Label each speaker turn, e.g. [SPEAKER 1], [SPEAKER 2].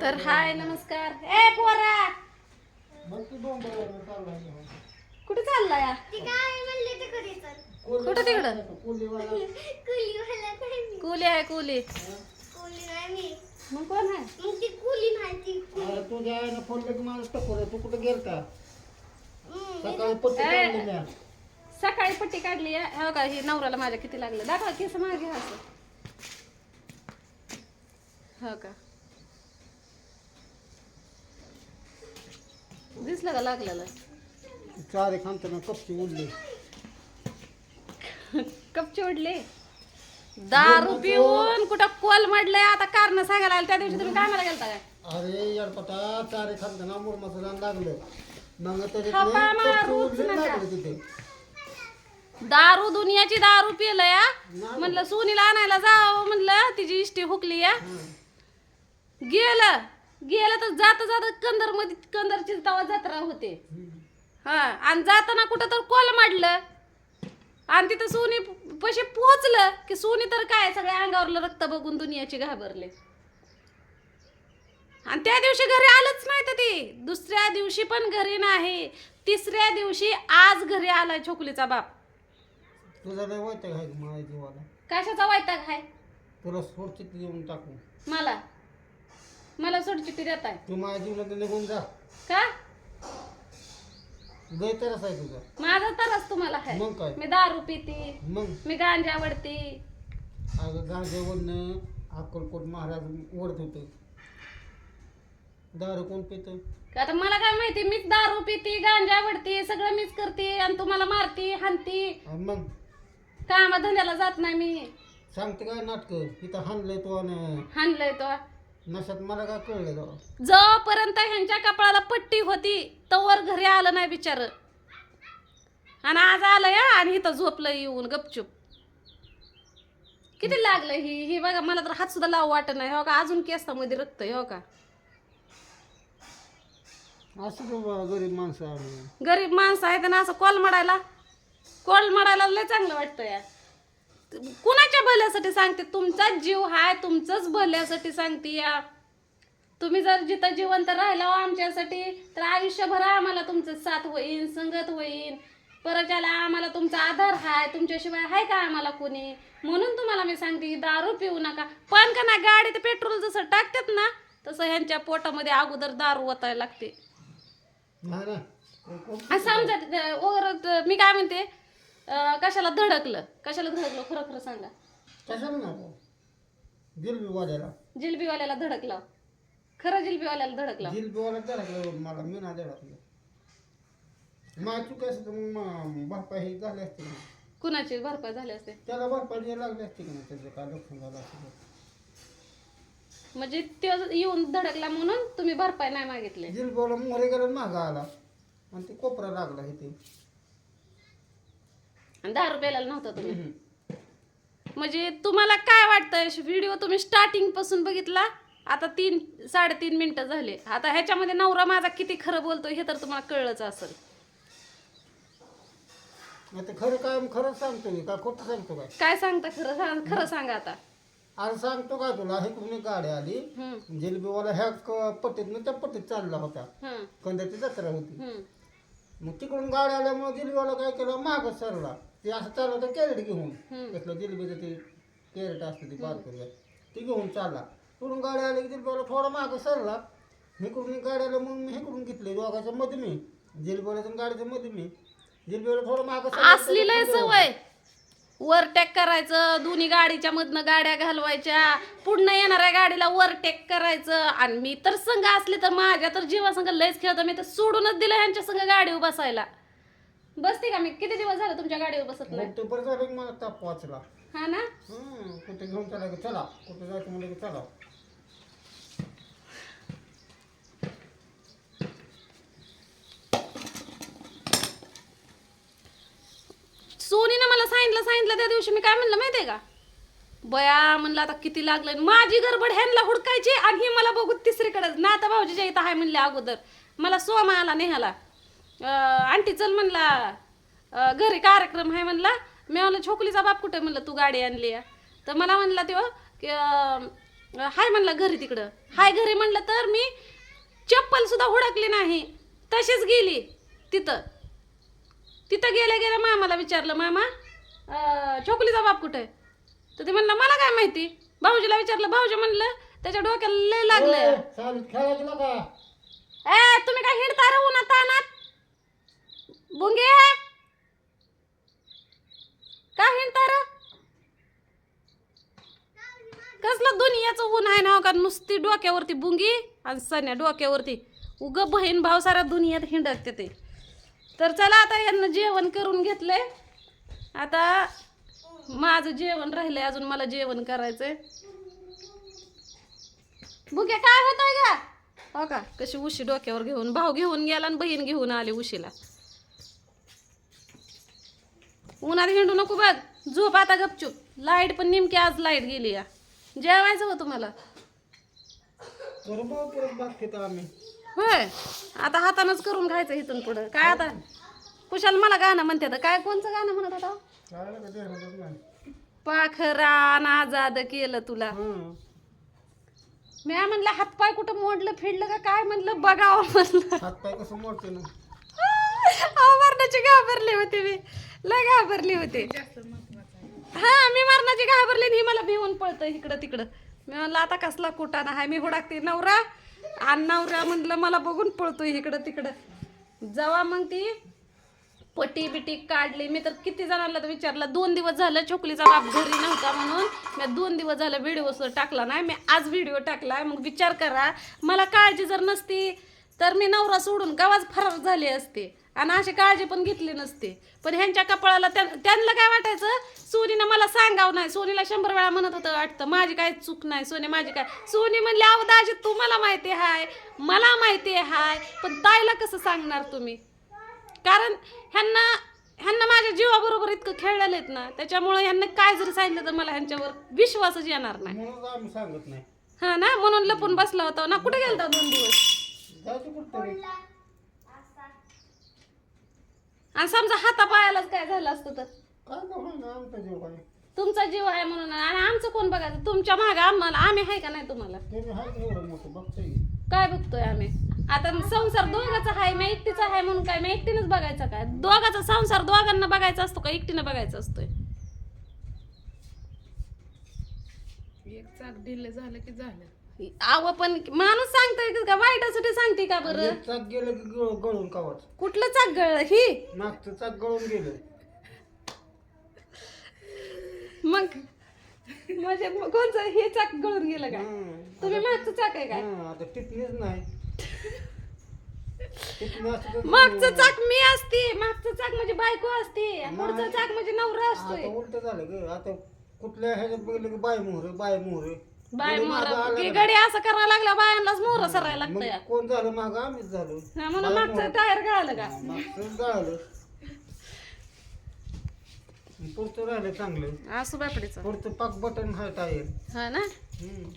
[SPEAKER 1] तर हाय नमस्कार. ए पोरा. कुठे चाललाय? कुठं तिकडं?
[SPEAKER 2] कुली
[SPEAKER 1] आहे कुली.
[SPEAKER 2] कुली नाही मी.
[SPEAKER 1] मग कोण आहे?
[SPEAKER 2] ती
[SPEAKER 3] फोन कुठं गेलता? सकाळी.
[SPEAKER 1] सकाळी पट्टी काढली. आहे हो का ही नवऱ्याला माझ्या किती लागलं? दाखवा केस मागे असं. हो का? दिसलं का लागलेलं?
[SPEAKER 3] चारे खांताना कपची उडली.
[SPEAKER 1] कपचे उडले? दारू पिऊन कुठं कोल मडलंय? आता कारण सांगायला आलं त्या दिवशी तुम्ही कामाला गेलता काय?
[SPEAKER 3] अरे यडपटा चारे खांताना मुरमाचं रान लागलं. मग
[SPEAKER 1] खपा
[SPEAKER 3] त्याच्यात
[SPEAKER 1] मारू
[SPEAKER 3] कपची उडली
[SPEAKER 1] नका.
[SPEAKER 3] लागलं तिथे.
[SPEAKER 1] दारू दुनियाची दारू पिलं या म्हणलं सोनीला आणायला जावं म्हणलं तिची इष्टी हुकली या गेलं. गेलं तर जाता जाता कंदरमध्ये कंदरची तवा जत्रा होते. हा आणि जाताना कुठं तर कोल माडलं. आणि तिथं सोनी पशी पोहोचलं की सोनी तर काय सगळ्या अंगावरलं रक्त बघून दुनियाची घाबरले. आणि त्या दिवशी घरी आलंच नाही तर ती. दुसऱ्या दिवशी पण घरी नाही. तिसऱ्या दिवशी आज घरी आलाय छोकलीचा बाप.
[SPEAKER 3] तुझा नाही आहे माझ्या जीवाला?
[SPEAKER 1] कशाचा वैताग आहे?
[SPEAKER 3] तुला सोडचित देऊन टाकू
[SPEAKER 1] मला? मला सोडचिट्टी देत आहे
[SPEAKER 3] तू माझ्या जीवनात निघून जा.
[SPEAKER 1] का?
[SPEAKER 3] गै तरच आहे तुझा.
[SPEAKER 1] माझा तरच तुम्हाला आहे.
[SPEAKER 3] मग काय?
[SPEAKER 1] मी दारू पिते.
[SPEAKER 3] मग?
[SPEAKER 1] मी गांजा आवडते
[SPEAKER 3] अगं गांजावरनं अक्कलकोट महाराज ओढत होते. दारू कोण पितं?
[SPEAKER 1] आता मला काय माहिती? मीच दारू पिते गांजा आवडते सगळं मीच करते आणि तुम्हाला मारते हानते
[SPEAKER 3] आणि मग?
[SPEAKER 1] कामा धंद्याला जात नाही मी.
[SPEAKER 3] सांगते काय नाटक? इथं हाणलंय तो आणि
[SPEAKER 1] हाणलंय तो.
[SPEAKER 3] नशात मला काय कळलं तेव्हा.
[SPEAKER 1] जोपर्यंत ह्यांच्या कपाळाला पट्टी होती तवर घरी आलं नाही बिचार. आणि आज आलं या आणि इथं झोपलं येऊन गपचूप. किती लागलं ही? ही बघा मला तर हात सुद्धा लावू वाटत नाही. हो का? अजून केसामध्ये रक्त आहे, हो का?
[SPEAKER 3] असं गरीब माणसं आम्ही?
[SPEAKER 1] गरीब माणसं आहेत ना असं कॉल मडायला कॉल मडायला लय चांगलं वाटतं या. कुणाच्या भल्यासाठी सांगते? तुमचाच जीव हाय तुमचंच भल्यासाठी सांगते या. तुम्ही जर जिथं जिवंत राहिला हो आमच्यासाठी तर आयुष्यभर आम्हाला तुमचं साथ होईन संगत होईन. परत आम्हाला तुमचा आधार हाय तुमच्याशिवाय आहे का आम्हाला कोणी? म्हणून तुम्हाला मी सांगते दारू पिऊ नका. पण का ना गाडीत पेट्रोल जसं टाकतात ना तसं ह्यांच्या पोटामध्ये अगोदर दारू ओतायला लागते. समजा मी काय म्हणते? अं, कशाला धडकलं? कशाला धडकलं? खरं खरं सांगा.
[SPEAKER 3] कशाला ना जिलबी वाल्याला
[SPEAKER 1] जिलबीवाल्याला धडकला. खरं जिलबीवाल्याला धडकला.
[SPEAKER 3] जिलबीवाला धडकलं मला मी ना धडकलं. माझी चुकी असते तर मग भरपाई ही झाली असते ना
[SPEAKER 1] कुणाची भरपाई झाली असते?
[SPEAKER 3] त्याला भरपाई द्यायला लागली असते की नाही? त्याचं काय नुकसान झालं असतं
[SPEAKER 1] म्हणजे तो येऊन धडकला म्हणून तुम्ही भरपाई नाही मागितले.
[SPEAKER 3] जिलबीवाला मोरे गेला मागा आला. आणि ते कोपरा लागला इथे.
[SPEAKER 1] आणि दहा रुपयाला नव्हता तुम्ही. म्हणजे तुम्हाला काय वाटतं व्हिडिओ तुम्ही स्टार्टिंगपासून बघितला? आता तीन साडेतीन मिनिटं झाले. आता ह्याच्यामध्ये नवरा माझा किती खरं बोलतोय हे तर तुम्हाला कळलंच असेल.
[SPEAKER 3] आता खरं काय खरंच सांगतो मी. का खोटं सांगतो काय
[SPEAKER 1] काय सांगता खरं सांग खरं सांगा आता.
[SPEAKER 3] अरे सांगतो काय तुला? हे कुणी गाडी आली?
[SPEAKER 1] हम्म.
[SPEAKER 3] जिलबीवाला ह्या क- पट्टीतनं त्या पट्टीत चालला होता.
[SPEAKER 1] हम्म.
[SPEAKER 3] कंदाची जत्रा होती.
[SPEAKER 1] हम्म.
[SPEAKER 3] मग तिकडून गाडी आल्यामुळे जिलबीवाला काय केलं? मागच सरला. ते असं चाललं होतं कॅरेट घेऊन. त्यातलं जिलबीचं ते कॅरेट असतं ते बारकं ते घेऊन चालला. तिकडून गाडी आली की जिलबीवाला थोडा मागं सरला. इकडून गाडी आलं मग मी इकडून घेतले दोघाच्या मध्ये मी. जिलबीवाल्याच्या गाडीच्या मध्ये मी. जिलबीवाला थोडं मागं
[SPEAKER 1] असली लय सवय. वरटेक करायचं दोन्ही गाडीच्या मधनं गाड्या घालवायच्या पुढनं येणाऱ्या गाडीला वरटेक करायचं. आणि मी तर संघ असली तर माझ्या तर जीवा संघ लयच खेळतो. मी तर सोडूनच दिलं ह्यांच्या संघ गाडीवर बसायला बसते का मी? किती दिवस झाले तुमच्या गाडीवर बसत नाही?
[SPEAKER 3] मग ते बरं झालं की मला ताप वाचला.
[SPEAKER 1] हा ना?
[SPEAKER 3] कुठे घेऊन चला की चला. कुठे जायचं म्हणलं की चला.
[SPEAKER 1] सोनीनं मला सांगितलं सांगितलं त्या दिवशी. मी काय म्हणलं माहितीये का? बया म्हणलं आता किती लागलं. माझी गडबड ह्यांना हुडकायची आणि ही मला बघू तिसरीकडे नाता भाऊजीच्या इथं आहे म्हणले अगोदर. मला सोमा आला नेहाला. आंटी चल म्हणला घरी कार्यक्रम आहे म्हणला. मी म्हणलं छोकलीचा बाप कुठे? म्हणलं तू गाडी आणली आहे. तर मला म्हणला तो की हाय म्हणलं घरी तिकडं. हाय घरी? म्हणलं तर मी चप्पल सुद्धा हुडकली नाही. तशीच गेली तिथं. तिथं गेल्या गेल्या मामाला विचारलं मामा छोकलीचा बाप कुठे? तर ते म्हणलं मला काय माहिती. भाऊजीला विचारलं भाऊजी म्हणलं त्याच्या डोक्याला लय लागलं
[SPEAKER 3] ए, चालेल खेळायचं ना का
[SPEAKER 1] ए तुम्ही काय हिंडता रे उन्हात तानात बुंगे काय हिंडता रे कसलं दुनियाचं ऊन आहे ना हो का नुसती डोक्यावरती बुंगी आणि सण्या डोक्यावरती. उग बहीण भाव सारा दुनियात हिंडकते ते. तर चला आता यांना जेवण करून घेतले. आता माझं जेवण राहिलंय अजून मला जेवण करायचंय. बुगे काय होतंय का हो का? कशी उशी डोक्यावर घेऊन भाऊ घेऊन गेला आणि बहीण घेऊन आली उशीला. उन्हात हिंडू नको बघ. झोप आता गपचूप. लाइट पण नेमकी आज लाइट गेली या. जेवायचं हो तुम्हाला
[SPEAKER 3] तर परत आम्ही.
[SPEAKER 1] होय. आता हातानंच करून खायचं इथून पुढं. काय आता? कुशाल मला गाणं म्हणते आता. काय कोणचं गाणं म्हणत होता?
[SPEAKER 3] काय का ते म्हणत नाही
[SPEAKER 1] पाखरा आजाद केलं तुला.
[SPEAKER 3] हं.
[SPEAKER 1] मी म्हणलं हातपाय कुठं मोडलं फिरलं का काय म्हणलं बघावं म्हणलं.
[SPEAKER 3] हातपाय कसं मोडते ना.
[SPEAKER 1] अहो मरणाची घाबरली होती मी. लय घाबरली होती. हा मी मरणाची घाबरली आणि ही मला भिवून पळतं इकडं तिकडं. मी म्हणलं आता कसला कुटाणा आहे? मी हुडाकते. नवरा? आणि नवरा म्हटलं मला बघून पळतो इकडं तिकडं. जेव्हा मग ती पटी बिटी काढली मी तर किती जणांना तर विचारलं दोन दिवस झालं छोकलीचा बाप घरी नव्हता म्हणून मी दोन दिवस झालं व्हिडिओ टाकला नाही. मी आज व्हिडिओ टाकला मग विचार करा. मला काळजी जर नसती तर मी नवरा सोडून गावाच फरार झाली असते. आणि अशी काळजी पण घेतली नसते. पण ह्यांच्या कपाळाला त्यांना काय वाटायचं? सोनीनं मला सांगावं नाही. सोनीला शंभर वेळा म्हणत होतं वाटतं माझी काय चूक नाही सोनी माझी काय सोनी म्हणली अहो दाजी तुम्हाला माहिती हाय मला माहिती हाय पण ताईला कसं सांगणार तुम्ही? कारण ह्यांना ह्यांना माझ्या जीवाबरोबर इतकं खेळलेलं आहेत ना त्याच्यामुळे ह्यांना काय जरी सांगितलं तर मला ह्यांच्यावर विश्वासच येणार नाही.
[SPEAKER 3] म्हणून आम्ही सांगत नाही.
[SPEAKER 1] हा ना? म्हणून लपून बसला होता. ना कुठे गेलता दोन दिवस?
[SPEAKER 3] कुठतरी
[SPEAKER 1] आणि समजा हातापायालाच काय झालं असतं तर?
[SPEAKER 3] काय का होईना आमचा जीव काय
[SPEAKER 1] तुमचा जीव आहे म्हणून आणि आमचं कोण बघायचं? तुमच्या मागं आम्हाला आम्ही आहे का नाही तुम्हाला?
[SPEAKER 3] तुम्ही हाय का एवढं मोठं बघतोय.
[SPEAKER 1] काय बघतोय आम्ही? आता संसार दोघाचा आहे मी एकटीचा आहे म्हणून काय मी एकटीनंच बघायचा काय? दोघाचा संसार दोघांना बघायचा असतो का एकटीनं बघायचा असतोय?
[SPEAKER 4] एक चाक झालं की झालं.
[SPEAKER 1] आव पण माणूस सांगतोय का वाईटासाठी सांगते का बरं?
[SPEAKER 3] एक चाक गेलं की गळ- गळून कावाच.
[SPEAKER 1] कुठलं चाक गळलं? ही?
[SPEAKER 3] मागचं चाक गळून गेलं.
[SPEAKER 1] मग? म्हणजे कोणचं? हे चाक गळून गेलं का. तुम्ही मागचं चाक आहे काय?
[SPEAKER 3] आता टिपणीच नाही. टिपणी असते तर-
[SPEAKER 1] मागचं चाक मी असते. मागचं चाक म्हणजे बायको असते. पुढचं चाक म्हणजे नवरा असतोय.
[SPEAKER 3] आता उलट झालं ग. आता कुठल्या ह्याच्यात बघितलं की बाय मोहर बाय मोहर.
[SPEAKER 1] बाय मोहरा. की गडी असं करायला लागल्या बायांनाच मोहर सरायला
[SPEAKER 3] मग
[SPEAKER 1] लागतं
[SPEAKER 3] कोण झालं माग? आम्हीच झालो.
[SPEAKER 1] हा, म्हणून मागचं टायर गळालं का?
[SPEAKER 3] मागचं जळालं पुढचं राहिलं चांगलं.
[SPEAKER 1] असू बापडीचं.
[SPEAKER 3] पुढचं पाक बटन हा टायर.
[SPEAKER 1] हा ना?
[SPEAKER 3] हम्म.